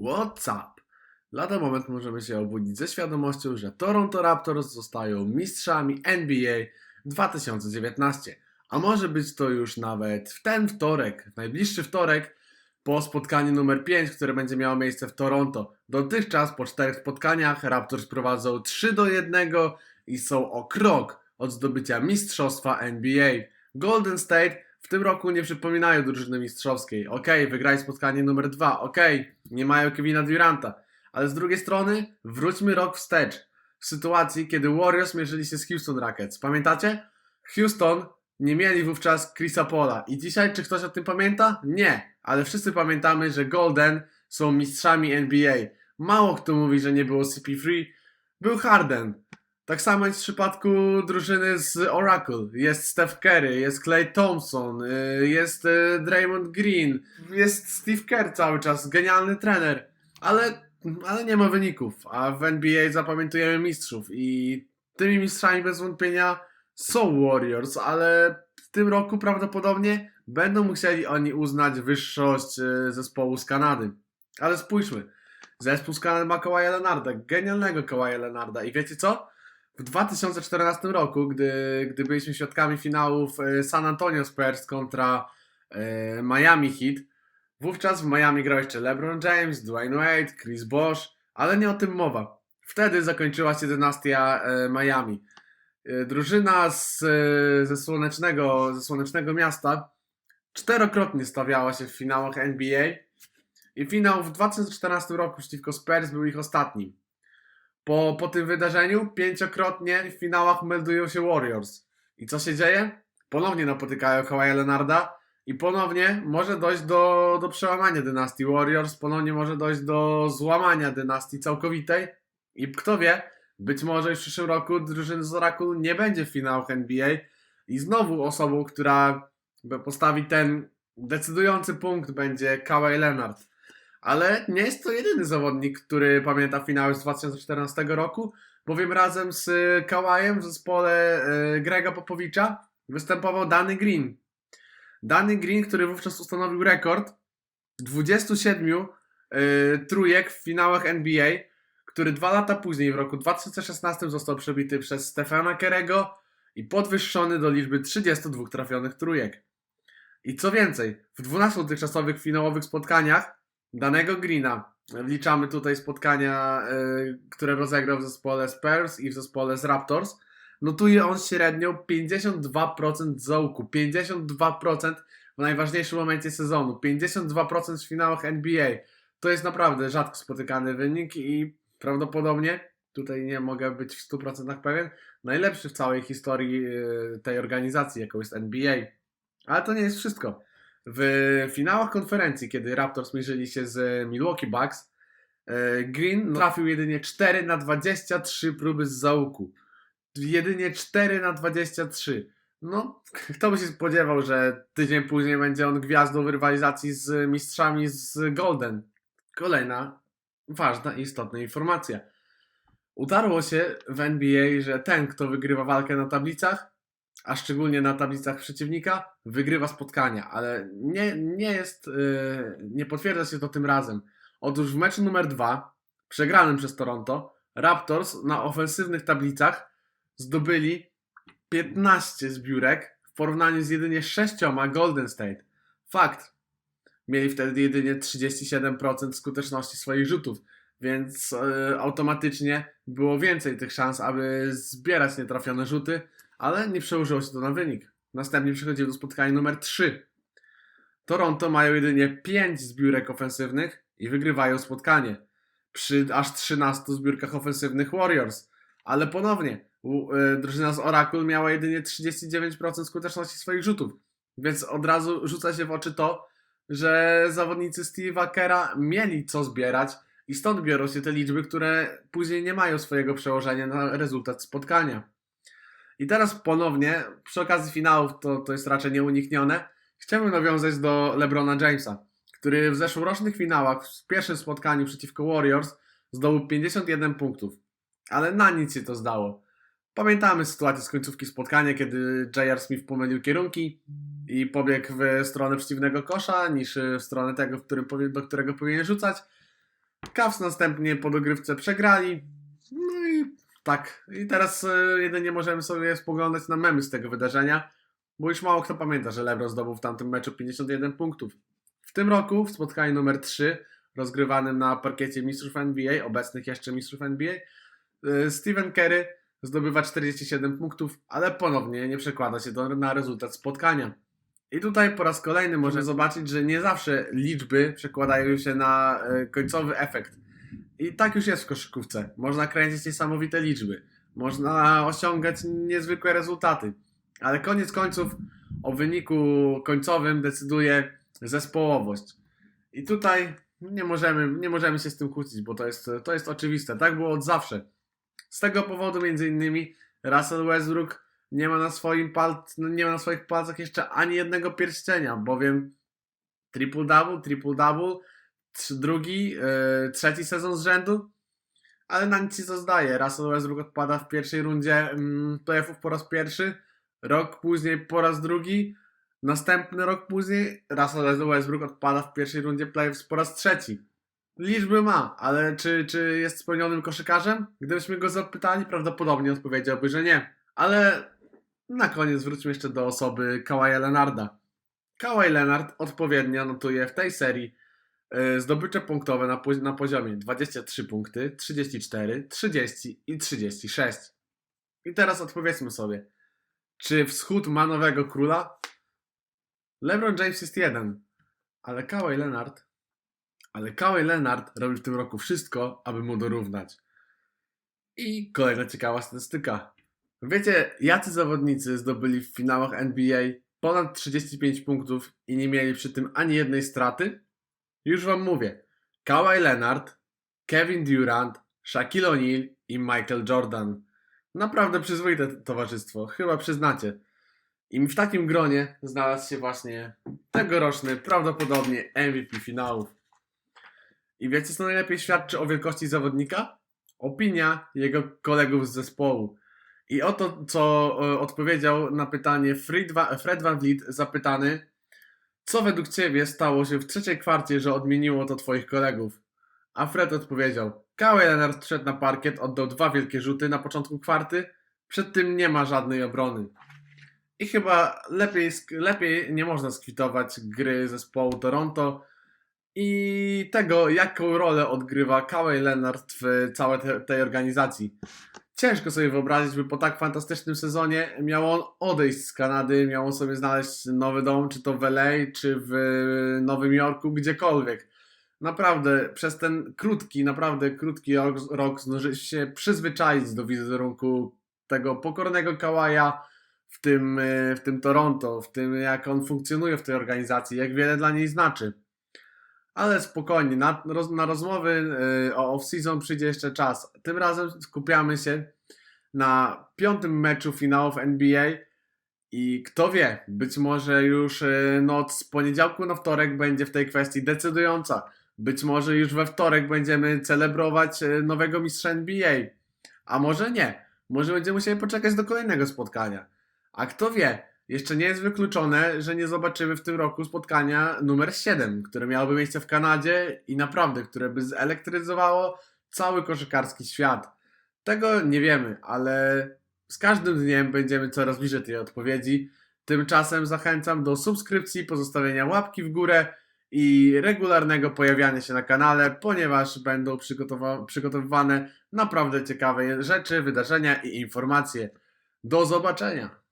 What's up? Lada moment możemy się obudzić ze świadomością, że Toronto Raptors zostają mistrzami NBA 2019. A może być to już nawet w ten wtorek, w najbliższy wtorek, po spotkaniu numer 5, które będzie miało miejsce w Toronto. Dotychczas po czterech spotkaniach Raptors prowadzą 3 do 1 i są o krok od zdobycia mistrzostwa NBA. Golden State tym roku nie przypominają drużyny mistrzowskiej. Okej, wygrali spotkanie numer 2, okej, nie mają Kevina Duranta, ale z drugiej strony wróćmy rok wstecz. W sytuacji, kiedy Warriors mierzyli się z Houston Rockets. Pamiętacie? Houston nie mieli wówczas Chrisa Paula. I dzisiaj, czy ktoś o tym pamięta? Nie. Ale wszyscy pamiętamy, że Golden są mistrzami NBA. Mało kto mówi, że nie było CP3. Był Harden. Tak samo jest w przypadku drużyny z Oracle. Jest Steph Curry, jest Clay Thompson, y, jest y, Draymond Green, jest Steve Kerr cały czas, genialny trener. Ale, ale nie ma wyników, a w NBA zapamiętujemy mistrzów i tymi mistrzami bez wątpienia są Warriors, ale w tym roku prawdopodobnie będą musieli oni uznać wyższość y, zespołu z Kanady. Ale spójrzmy, zespół z Kanady ma Kawaja Leonarda, genialnego Kawaja Leonarda i wiecie co? W 2014 roku, gdy, gdy byliśmy świadkami finałów e, San Antonio Spurs kontra e, Miami Heat, wówczas w Miami grał jeszcze LeBron James, Dwayne Wade, Chris Bosh, ale nie o tym mowa. Wtedy zakończyła się dynastia e, Miami. E, drużyna z, ze, słonecznego, ze słonecznego miasta czterokrotnie stawiała się w finałach NBA i finał w 2014 roku przeciwko Spurs był ich ostatnim. Po, po tym wydarzeniu pięciokrotnie w finałach meldują się Warriors. I co się dzieje? Ponownie napotykają Kawaja Leonarda i ponownie może dojść do, do przełamania dynastii Warriors, ponownie może dojść do złamania dynastii całkowitej i kto wie, być może w przyszłym roku drużyny z Oracle nie będzie w finałach NBA i znowu osobą, która postawi ten decydujący punkt będzie Kawhi Leonard. Ale nie jest to jedyny zawodnik, który pamięta finały z 2014 roku, bowiem razem z Kałajem w zespole e, Grega Popowicza występował Danny Green. Danny Green, który wówczas ustanowił rekord 27 e, trójek w finałach NBA, który dwa lata później, w roku 2016 został przebity przez Stefana Kerego i podwyższony do liczby 32 trafionych trójek. I co więcej, w 12 dotychczasowych finałowych spotkaniach danego Greena. Wliczamy tutaj spotkania, y, które rozegrał w zespole Spurs i w zespole z Raptors. Notuje on średnio 52% zołku, 52% w najważniejszym momencie sezonu, 52% w finałach NBA. To jest naprawdę rzadko spotykany wynik i prawdopodobnie, tutaj nie mogę być w 100% pewien, najlepszy w całej historii y, tej organizacji, jaką jest NBA. Ale to nie jest wszystko. W finałach konferencji, kiedy Raptors mierzyli się z Milwaukee Bucks, e, Green trafił jedynie 4 na 23 próby z załuku. Jedynie 4 na 23. No, kto by się spodziewał, że tydzień później będzie on gwiazdą w rywalizacji z mistrzami z Golden. Kolejna ważna i istotna informacja. Utarło się w NBA, że ten, kto wygrywa walkę na tablicach, a szczególnie na tablicach przeciwnika, wygrywa spotkania, ale nie, nie jest, yy, nie potwierdza się to tym razem. Otóż w meczu numer dwa, przegranym przez Toronto, Raptors na ofensywnych tablicach zdobyli 15 zbiórek w porównaniu z jedynie 6 Golden State. Fakt. Mieli wtedy jedynie 37% skuteczności swoich rzutów, więc yy, automatycznie było więcej tych szans, aby zbierać nietrafione rzuty, ale nie przełożyło się to na wynik. Następnie przechodzimy do spotkania numer 3. Toronto mają jedynie 5 zbiórek ofensywnych i wygrywają spotkanie. Przy aż 13 zbiórkach ofensywnych Warriors. Ale ponownie, yy, drużyna z Oracle miała jedynie 39% skuteczności swoich rzutów. Więc od razu rzuca się w oczy to, że zawodnicy Steve'a Kera mieli co zbierać i stąd biorą się te liczby, które później nie mają swojego przełożenia na rezultat spotkania. I teraz ponownie, przy okazji finałów, to, to jest raczej nieuniknione, chciałbym nawiązać do LeBrona Jamesa, który w zeszłorocznych finałach, w pierwszym spotkaniu przeciwko Warriors, zdobył 51 punktów. Ale na nic się to zdało. Pamiętamy sytuację z końcówki spotkania, kiedy J.R. Smith pomylił kierunki i pobiegł w stronę przeciwnego kosza, niż w stronę tego, w którym, do którego powinien rzucać. Cavs następnie po dogrywce przegrali. No i tak. I teraz e, jedynie możemy sobie spoglądać na memy z tego wydarzenia, bo już mało kto pamięta, że LeBron zdobył w tamtym meczu 51 punktów. W tym roku w spotkaniu numer 3, rozgrywanym na parkiecie mistrzów NBA, obecnych jeszcze mistrzów NBA, e, Stephen Curry zdobywa 47 punktów, ale ponownie nie przekłada się to na rezultat spotkania. I tutaj po raz kolejny można zobaczyć, że nie zawsze liczby przekładają się na e, końcowy efekt. I tak już jest w koszykówce. Można kręcić niesamowite liczby, można osiągać niezwykłe rezultaty, ale koniec końców o wyniku końcowym decyduje zespołowość. I tutaj nie możemy, nie możemy się z tym kłócić, bo to jest, to jest oczywiste. Tak było od zawsze. Z tego powodu między innymi Russell Westbrook nie ma na swoim pal- no nie ma na swoich palcach jeszcze ani jednego pierścienia, bowiem triple double, triple double, trz- drugi, yy, trzeci sezon z rzędu, ale na nic się to zdaje. Russell Westbrook odpada w pierwszej rundzie mm, playoffów po raz pierwszy, rok później po raz drugi, następny rok później Russell Westbrook odpada w pierwszej rundzie playoffs po raz trzeci. Liczby ma, ale czy, czy jest spełnionym koszykarzem? Gdybyśmy go zapytali, prawdopodobnie odpowiedziałby, że nie. Ale na koniec wróćmy jeszcze do osoby Kawaja Leonarda. Kawhi Leonard odpowiednio notuje w tej serii zdobycze punktowe na, na poziomie 23 punkty, 34, 30 i 36. I teraz odpowiedzmy sobie, czy wschód ma nowego króla? LeBron James jest jeden, ale Kawhi Leonard ale Kawhi Leonard robi w tym roku wszystko, aby mu dorównać. I kolejna ciekawa statystyka. Wiecie, jacy zawodnicy zdobyli w finałach NBA ponad 35 punktów i nie mieli przy tym ani jednej straty? Już wam mówię. Kawhi Leonard, Kevin Durant, Shaquille O'Neal i Michael Jordan. Naprawdę przyzwoite towarzystwo, chyba przyznacie. I w takim gronie znalazł się właśnie tegoroczny, prawdopodobnie MVP finałów. I wiecie, co najlepiej świadczy o wielkości zawodnika? Opinia jego kolegów z zespołu. I oto, co e, odpowiedział na pytanie Fred, Van Vliet, zapytany, co według ciebie stało się w trzeciej kwarcie, że odmieniło to twoich kolegów? A Fred odpowiedział, Kawhi Leonard wszedł na parkiet, oddał dwa wielkie rzuty na początku kwarty, przed tym nie ma żadnej obrony. I chyba lepiej, lepiej nie można skwitować gry zespołu Toronto, i tego, jaką rolę odgrywa Kawhi Leonard w całej te, tej organizacji. Ciężko sobie wyobrazić, by po tak fantastycznym sezonie miał on odejść z Kanady, miał on sobie znaleźć nowy dom, czy to w LA, czy w Nowym Jorku, gdziekolwiek. Naprawdę, przez ten krótki, naprawdę krótki rok, rok się przyzwyczaić do wizerunku tego pokornego Kawaja w tym, w tym Toronto, w tym jak on funkcjonuje w tej organizacji, jak wiele dla niej znaczy. Ale spokojnie, na, roz, na rozmowy y, o off-season przyjdzie jeszcze czas. Tym razem skupiamy się na piątym meczu finałów NBA i kto wie, być może już y, noc z poniedziałku na wtorek będzie w tej kwestii decydująca. Być może już we wtorek będziemy celebrować y, nowego mistrza NBA. A może nie. Może będziemy musieli poczekać do kolejnego spotkania. A kto wie, jeszcze nie jest wykluczone, że nie zobaczymy w tym roku spotkania numer 7, które miałoby miejsce w Kanadzie i naprawdę, które by zelektryzowało cały koszykarski świat. Tego nie wiemy, ale z każdym dniem będziemy coraz bliżej tej odpowiedzi. Tymczasem zachęcam do subskrypcji, pozostawienia łapki w górę i regularnego pojawiania się na kanale, ponieważ będą przygotowa- przygotowywane naprawdę ciekawe rzeczy, wydarzenia i informacje. Do zobaczenia!